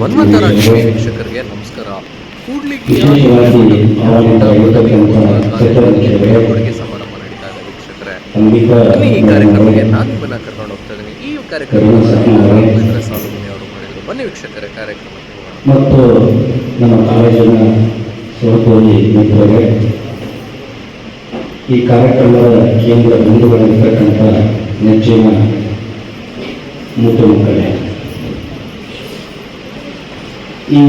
ಮನ್ವಂತರ ವೀಕ್ಷಕರಿಗೆ ನಮಸ್ಕಾರ. ಕೂಡ್ಲಿಗಿಯ ಕೊಡುಗೆ ಸಮಾರಂಭ ನಡೀತಾ ಇದೆ ವೀಕ್ಷಕರೇ. ಬನ್ನಿ ಈ ಕಾರ್ಯಕ್ರಮಕ್ಕೆ ನಾನು ನಿಮ್ಮನ್ನ ಕರ್ಕೊಂಡು ಹೋಗ್ತಾ ಇದ್ದೀನಿ. ಈ ಕಾರ್ಯಕ್ರಮವನ್ನು ಸ್ವಾಮಿ ಅವರು ಮಾಡಿದ್ರು. ಬನ್ನಿ ವೀಕ್ಷಕರೇ ಕಾರ್ಯಕ್ರಮಕ್ಕೆ ಮತ್ತು ನಮ್ಮ ಕಾಲೇಜಿನ ಸಹೋದರಿ ಮಿತ್ರರೇ ಈ ಕಾರ್ಯಕ್ರಮದ ಕೇಂದ್ರ ಬಿಂದುಗಳಿರ್ತಕ್ಕಂಥ ನೆಚ್ಚಿನ ಮುಖ್ಯಮಂತ್ರಿ ಈ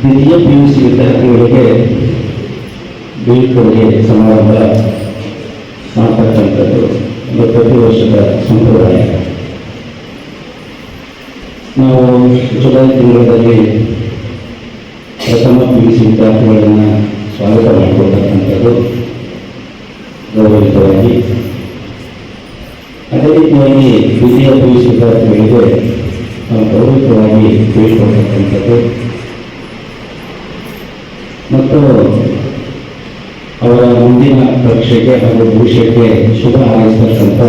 ದ್ವಿತೀಯ ಪಿ ಯು ಸಿ ವಿದ್ಯಾರ್ಥಿಗಳಿಗೆ ಬೀಳ್ಕೊಡುಗೆ ಸಮಾರಂಭ ಮಾಡ್ತಕ್ಕಂಥದ್ದು ಒಂದು ಪ್ರತಿ ವರ್ಷದ ಸಂಪ್ರದಾಯ. ನಾವು ಜುಲೈ ತಿಂಗಳಲ್ಲಿ ಪ್ರಥಮ ಪಿ ಯು ಸಿ ವಿದ್ಯಾರ್ಥಿಗಳನ್ನು ಸ್ವಾಗತ ಮಾಡಿಕೊಳ್ತಕ್ಕಂಥದ್ದು ಗೌರವಿತವಾಗಿ ಅದೇ ರೀತಿಯಾಗಿ ದ್ವಿತೀಯ ಪಿ ಯು ಸಿ ವಿದ್ಯಾರ್ಥಿಗಳಿಗೆ ನಾವು ಗೌರವಿತವಾಗಿ ಬೀಳ್ಕೊಳ್ತಕ್ಕಂಥದ್ದು ಮತ್ತು ಅವರ ಮುಂದಿನ ಪರೀಕ್ಷೆಗೆ ಹಾಗೂ ಭವಿಷ್ಯಕ್ಕೆ ಶುಭ ಹಾರೈಸ್ತಕ್ಕಂಥ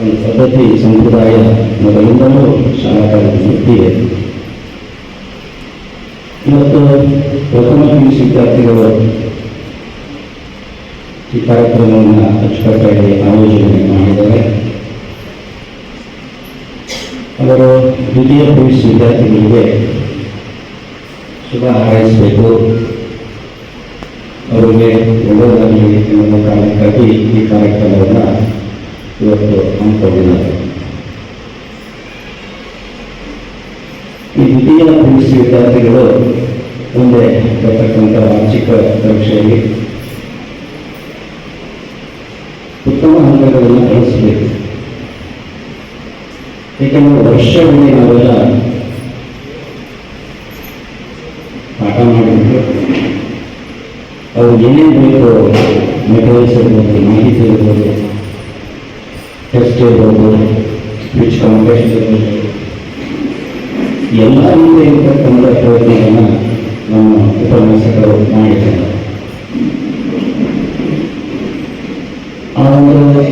ಒಂದು ಪದ್ಧತಿ ಸಂಪ್ರದಾಯ ಮೊದಲಿಂದಲೂ ಶಾಲಾ ಕಾಲೇಜಿನಲ್ಲಿ ಇದೆ. ಇವತ್ತು ಪ್ರಥಮ ಪಿ ಯು ವಿದ್ಯಾರ್ಥಿಗಳು ಈ ಕಾರ್ಯಕ್ರಮವನ್ನು ಅಚ್ಚುಕಟ್ಟಾಗಿ ಆಯೋಜನೆ ಮಾಡಿದ್ದಾರೆ. ಅವರು ದ್ವಿತೀಯ ಪಿ ಯು ಸಿ ವಿದ್ಯಾರ್ಥಿಗಳಿಗೆ ಶುಭ ಹಾರೈಸಬೇಕು ಅವರಿಗೆ ಒಳ್ಳೆಯದಾಗಲಿ ಎನ್ನುವ ಕಾರಣಕ್ಕಾಗಿ ಈ ಕಾರ್ಯಕ್ರಮವನ್ನು ಇವತ್ತು ಹಮ್ಮಿಕೊಂಡಿದ್ದಾರೆ ಈ ದ್ವಿತೀಯ ಪಿ ಯು ಸಿ ವಿದ್ಯಾರ್ಥಿಗಳು ಮುಂದೆ ಬರ್ತಕ್ಕಂಥ ವಾರ್ಷಿಕ ಪರೀಕ್ಷೆಯಲ್ಲಿ ಉತ್ತಮ ಅಂಕಗಳನ್ನು ಗಳಿಸಬೇಕು ಏಕೆಂದರೆ ವರ್ಷವಿಡೀ ನಾವೆಲ್ಲ ಪಾಠ ಮಾಡಿಬಿಟ್ಟು ಅವ್ರು ಏನೇನು ಬೇಕು ಮೆಟೀರಿಯಲ್ಸ್ ಇರ್ಬೋದು, ಮಾಹಿತಿ ಇರ್ಬೋದು ಟೆಸ್ಟ್ ಇರ್ಬೋದು ಸ್ಪೀಚ್ ಕಾಂಪಿಟೇಷನ್ ಇರ್ಬೋದು, ಎಲ್ಲ ಮುಂದೆ ಇರ್ತಕ್ಕಂಥ ಪ್ರಯತ್ನವನ್ನು ನಮ್ಮ ಉಪನ್ಯಾಸಕರು ಮಾಡಿದ್ದಾರೆ. ಆ ಒಂದು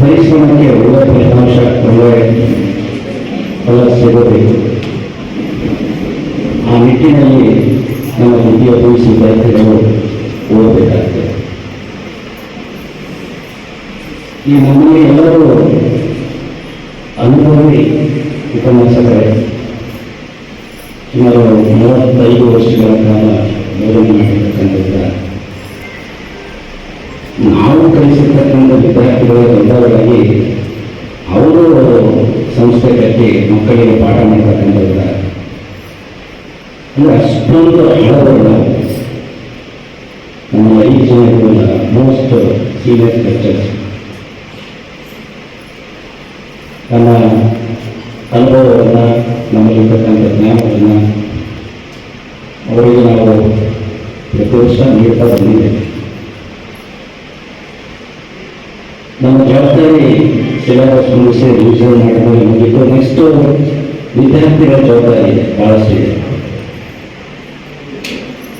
ಪರಿಶ್ರಮಕ್ಕೆ ಒಳ್ಳೆಯ ಫಲಿತಾಂಶ ಒಳ್ಳೆಯ ಫಲ ಸಿಗಬೇಕು ಆ ನಿಟ್ಟಿನಲ್ಲಿ ನಮ್ಮ ಯು ವಿದ್ಯಾರ್ಥಿಗಳು ಓದಬೇಕಾಗ್ತದೆ. ಈ ನಮ್ಮಲ್ಲಿ ಎಲ್ಲರೂ ಅನುಭವಿ ಉಪನ್ಯಾಸಕರೇ, ಸುಮಾರು ಮೂವತ್ತೈದು ವರ್ಷಗಳ ಕಾಲ ಬೋಧನೆ ನಾವು ಕಲಿಸಿರ್ತಕ್ಕಂಥ ವಿದ್ಯಾರ್ಥಿಗಳ ದೊಡ್ಡವರಾಗಿ ಸಂಸ್ಥೆ ಕಟ್ಟಿ ಮಕ್ಕಳಿಗೆ ಪಾಠ ಅಂದ್ರೆ ಅಷ್ಟೊಂದು ಹಳಬರಲ್ಲ ನಮ್ಮ ಐದು ಜನ ಇರೋಲ್ಲ ಮೋಸ್ಟ್ ಸೀನಿಯರ್ ಲೆಕ್ಚರ್ಸ್ ನಮ್ಮ ಅನುಭವವನ್ನು ನಮ್ಮಲ್ಲಿರ್ತಕ್ಕಂಥ ಜ್ಞಾನವನ್ನು, ಅವರಿಗೆ ನಾವು ಪ್ರತಿ ವರ್ಷ ನೀಡ್ತಾ ಬಂದಿದ್ದೇವೆ. ನಮ್ಮ ಸಿಲೆಬಸ್ ಮುಗಿಸಿ ರಿವಿಷನ್ ಮಾಡಿಕೊಂಡು ಮುಗಿತು ನೆಕ್ಸ್ಟ್ ವಿದ್ಯಾರ್ಥಿಗಳ ಜವಾಬ್ದಾರಿ ಇದೆ ಭಾಳಷ್ಟು ಇದೆ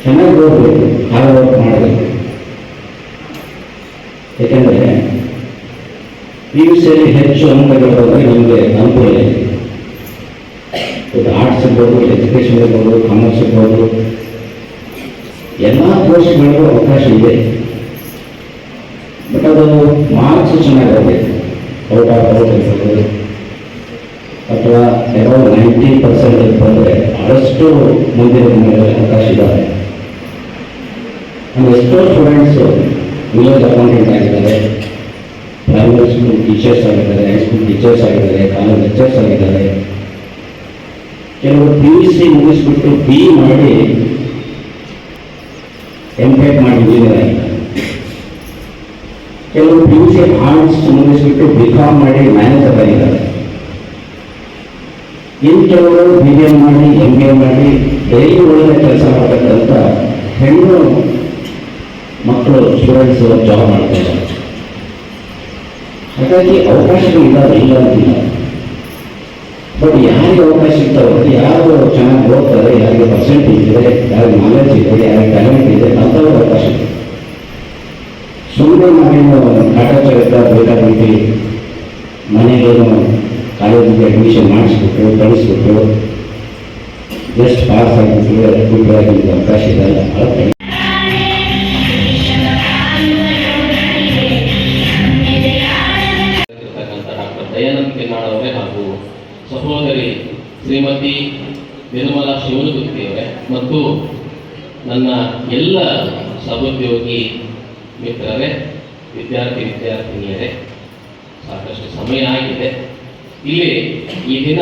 ಚೆನ್ನಾಗಿ ಓದಬೇಕು ಹಾರ್ಡ್ ವರ್ಕ್ ಮಾಡಬೇಕು. ಯಾಕೆಂದರೆ ಪಿ ಯು ಸಿಯಲ್ಲಿ ಹೆಚ್ಚು ಅಂಕಗಳು ಬಂದರೆ ನಿಮಗೆ ಅನುಕೂಲ ಇದೆ. ಇದು ಆರ್ಟ್ಸ್ ಇರ್ಬೋದು ಎಜುಕೇಷನ್ ಇರ್ಬೋದು ಕಾಮರ್ಸ್ ಇರ್ಬೋದು. ಎಲ್ಲ ಕೋರ್ಸ್ಗಳಿಗೂ ಅವಕಾಶ ಇದೆ. ಬಟ್ ಅದು ಮಾರ್ಕ್ಸ್ ಚೆನ್ನಾಗಿರಬೇಕು ಔಟ್ ಆಫ್ ಔಟ್ ಇರ್ಬೋದು ಅಥವಾ ಅರೌಂಡ್ ನೈಂಟಿ ಪರ್ಸೆಂಟ್ ಬಂದರೆ ಬಹಳಷ್ಟು ಮುಂದಿನ ದಿನಗಳಲ್ಲಿ ಅವಕಾಶ ಇದ್ದಾವೆ ನಮ್ಮ ಎಷ್ಟೋ ಸ್ಟೂಡೆಂಟ್ಸು ವಿಲೇಜ್ ಅಕೌಂಟೆಂಟ್ ಆಗಿದ್ದಾರೆ ಪ್ರೈಮರಿ ಸ್ಕೂಲ್ ಟೀಚರ್ಸ್ ಆಗಿದ್ದಾರೆ ಹೈಸ್ಕೂಲ್ ಟೀಚರ್ಸ್ ಆಗಿದ್ದಾರೆ ಕಾಲೇಜ್ ಲೆಕ್ಚರ್ಸ್ ಆಗಿದ್ದಾರೆ ಕೆಲವರು ಪಿ ಯು ಸಿ ಮುಗಿಸ್ಬಿಟ್ಟು ಬಿ ಮಾಡಿ ಎಂ ಟೆಕ್ ಮಾಡಿ ಇಂಜಿನಿಯರ್ ಆಗಿದ್ದಾರೆ ಕೆಲವರು ಪಿ ಯು ಸಿ ಆರ್ಟ್ಸ್ ಮುಗಿಸ್ಬಿಟ್ಟು ಬಿ ಕಾಮ್ ಮಾಡಿ ಮ್ಯಾನೇಜರ್ ಆಗಿದ್ದಾರೆ ಇನ್ನು ಕೆಲವರು ಬಿ ಎಂ ಮಾಡಿ ಎಂ ಬಿ ಎ ಮಾಡಿ ಡೈಲಿ ಒಳಗೆ ಕೆಲಸ ಮಾಡತಕ್ಕಂಥ ಹೆಣ್ಣು ಮಕ್ಕಳು ಸ್ಟೂಡೆಂಟ್ಸ್ ಜಾಬ್ ಮಾಡ್ತಾ ಇದ್ದಾರೆ. ಹಾಗಾಗಿ ಅವಕಾಶಗಳು ಇದ್ದಾವೆ, ಇಲ್ಲ ಅಂತಿಲ್ಲ. ಬಟ್ ಯಾರಿಗೆ ಅವಕಾಶ ಇರ್ತಾವೆ, ಯಾರು ಚೆನ್ನಾಗಿ ಓದ್ತಾರೆ, ಯಾರಿಗೆ ಪರ್ಸೆಂಟೇಜ್ ಇದೆ, ಯಾರಿಗೆ ನಾಲೆಜ್ ಇದೆ, ಯಾರಿಗೆ ಟ್ಯಾಲೆಂಟ್ ಇದೆ ಅಂಥವ್ರಿಗೆ ಅವಕಾಶ ಇದೆ. ಸುಮ್ಮನೆ ನಾವೇನು ಕಾಟಾಚಾರಕ್ಕೆ ಬೇಕಾಬಿಟ್ಟು ಮನೆಗೇನು ಕಾಲೇಜಿಗೆ ಅಡ್ಮಿಷನ್ ಮಾಡಿಸ್ಬಿಟ್ಟು, ಕಳಿಸ್ಬಿಟ್ಟು ಜಸ್ಟ್ ಪಾಸ್ ಆಗಿಬಿಟ್ಟು ಬಿಟ್ಟರೆ ಆಗಿದ್ದು ಅವಕಾಶ ಇದೆಲ್ಲ ಹಾಗೂ ಸಹೋದರಿ ಶ್ರೀಮತಿ ನಿರ್ಮಲಾ ಶಿವನಗುತ್ತಿಯವರೇ ಮತ್ತು ನನ್ನ ಎಲ್ಲ ಸಹೋದ್ಯೋಗಿ ಮಿತ್ರರೇ ವಿದ್ಯಾರ್ಥಿ, ವಿದ್ಯಾರ್ಥಿನಿಯರೇ ಸಾಕಷ್ಟು ಸಮಯ ಆಗಿದೆ. ಇಲ್ಲಿ ಈ ದಿನ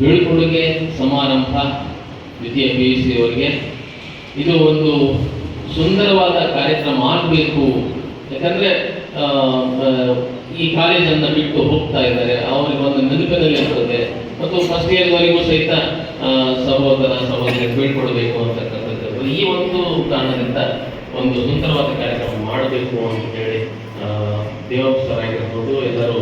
ಬೀಳ್ಕೊಡುಗೆ ಸಮಾರಂಭ ದ್ವಿತೀಯ ಪಿ ಯು ಸಿ ಇದು ಒಂದು ಸುಂದರವಾದ ಕಾರ್ಯಕ್ರಮ ಆಗಬೇಕು. ಯಾಕಂದ್ರೆ ಈ ಕಾಲೇಜನ್ನು ಬಿಟ್ಟು ಹೋಗ್ತಾ ಇದ್ದಾರೆ. ಅವರಿಗೆ ಒಂದು ನೆನಪಿನಲ್ಲಿ ಇರ್ತದೆ. ಮತ್ತು ಫಸ್ಟ್ ಇಯರ್ವರೆಗೂ ಸಹಿತ ಸಹೋದರ, ಸಹೋದರಿ ಬೀಳ್ಕೊಡಬೇಕು ಅಂತಕ್ಕಂಥದ್ದು. ಈ ಒಂದು ಕಾರಣದಿಂದ ಒಂದು ಸುಂದರವಾದ ಕಾರ್ಯಕ್ರಮ ಮಾಡಬೇಕು ಅಂತ ಹೇಳಿ ದೇವಪ್ಪ ಸರ್ ಆಗಿರ್ಬೋದು ಎಲ್ಲರೂ